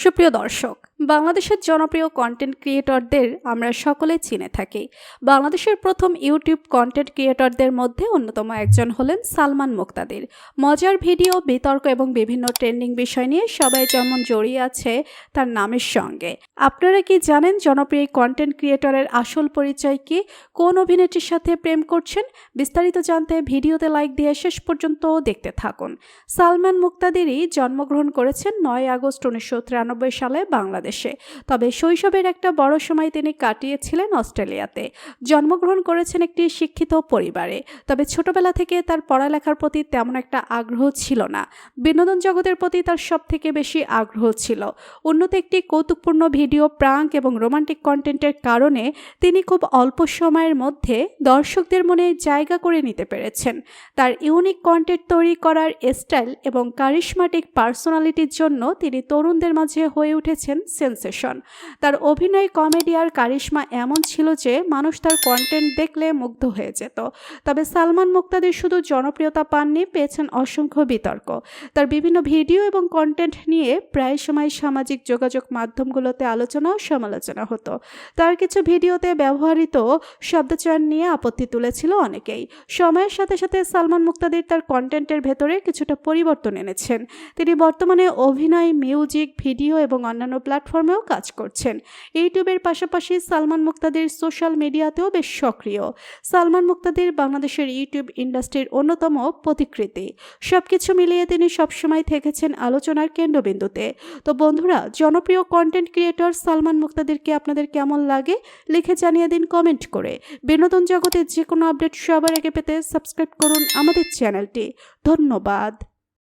সুপ্রিয় দর্শক বাংলাদেশের জনপ্রিয় কন্টেন্ট ক্রিয়েটরদের আমরা সকলে চিনে থাকি। বাংলাদেশের প্রথম ইউটিউব কন্টেন্ট ক্রিয়েটরদের মধ্যে অন্যতম একজন হলেন সালমান মুক্তাদির। মজার ভিডিও, বিতর্ক এবং বিভিন্ন ট্রেন্ডিং বিষয় নিয়ে সবাই যেমন জড়িয়ে আছে, তার নামের সঙ্গে। আপনারা কি জানেন জনপ্রিয় কন্টেন্ট ক্রিয়েটরের আসল পরিচয় কি? কোন অভিনেত্রীর সাথে প্রেম করছেন? বিস্তারিত জানতে ভিডিওতে লাইক দিয়ে শেষ পর্যন্ত দেখতে থাকুন। সালমান মুক্তাদিরই জন্মগ্রহণ করেছেন নয় আগস্ট উনিশশো তিরানব্বই সালে বাংলাদেশে। তবে শৈশবের একটা বড় সময় তিনি কাটিয়েছিলেন অস্ট্রেলিয়াতে। জন্মগ্রহণ করেছেন একটি শিক্ষিত পরিবারে। তবে ছোটবেলা থেকে তার পড়ালেখার প্রতি তেমন একটা আগ্রহ ছিল না। বিনোদন জগতের প্রতি তার সব থেকে বেশি আগ্রহ ছিল। উন্নত একটি কৌতুকপূর্ণ ভিডিও প্রাঙ্ক এবং রোমান্টিক কন্টেন্টের কারণে তিনি খুব অল্প সময়ের মধ্যে দর্শকদের মনে জায়গা করে নিতে পেরেছেন। তার ইউনিক কন্টেন্ট তৈরি করার স্টাইল এবং কারিশমাটিক পার্সোনালিটির জন্য তিনি তরুণদের মাঝে হয়ে উঠেছেন সেন্সেশন। তার অভিনয়, কমেডি আর কারিশমা এমন ছিল যে মানুষ তার কন্টেন্ট দেখলে মুগ্ধ হয়ে যেত। তবে সালমান মুক্তাদির শুধু জনপ্রিয়তা পাননি, পেয়েছেন অসংখ্য বিতর্ক। তার বিভিন্ন ভিডিও এবং কন্টেন্ট নিয়ে প্রায় সময় সামাজিক যোগাযোগ মাধ্যমগুলোতে আলোচনা ও সমালোচনা হতো। তার কিছু ভিডিওতে ব্যবহৃত শব্দচয়ন নিয়ে আপত্তি তুলেছিল অনেকেই। সময়ের সাথে সাথে সালমান মুক্তাদির তার কন্টেন্টের ভেতরে কিছুটা পরিবর্তন এনেছেন। তিনি বর্তমানে অভিনয় মিউজিক ভিডিও এবং অন্যান্য প্ল্যাটফর্মেও কাজ করছেন। ইউটিউবের পাশাপাশি সালমান মুক্তাদির সোশ্যাল মিডিয়াতেও বেশ সক্রিয়। সালমান মুক্তাদির বাংলাদেশের ইউটিউব ইন্ডাস্ট্রির অন্যতম প্রতিকৃতি সবকিছু মিলিয়ে তিনি সবসময় থেকেছেন আলোচনার কেন্দ্রবিন্দুতে। তো বন্ধুরা, জনপ্রিয় কন্টেন্ট ক্রিয়েটর সালমান মুক্তাদিরকে আপনাদের কেমন লাগে? লিখে জানিয়ে দিন কমেন্ট করে। বিনোদন জগতের যে কোনো আপডেট সবার আগে পেতে সাবস্ক্রাইব করুন আমাদের চ্যানেলটি ধন্যবাদ।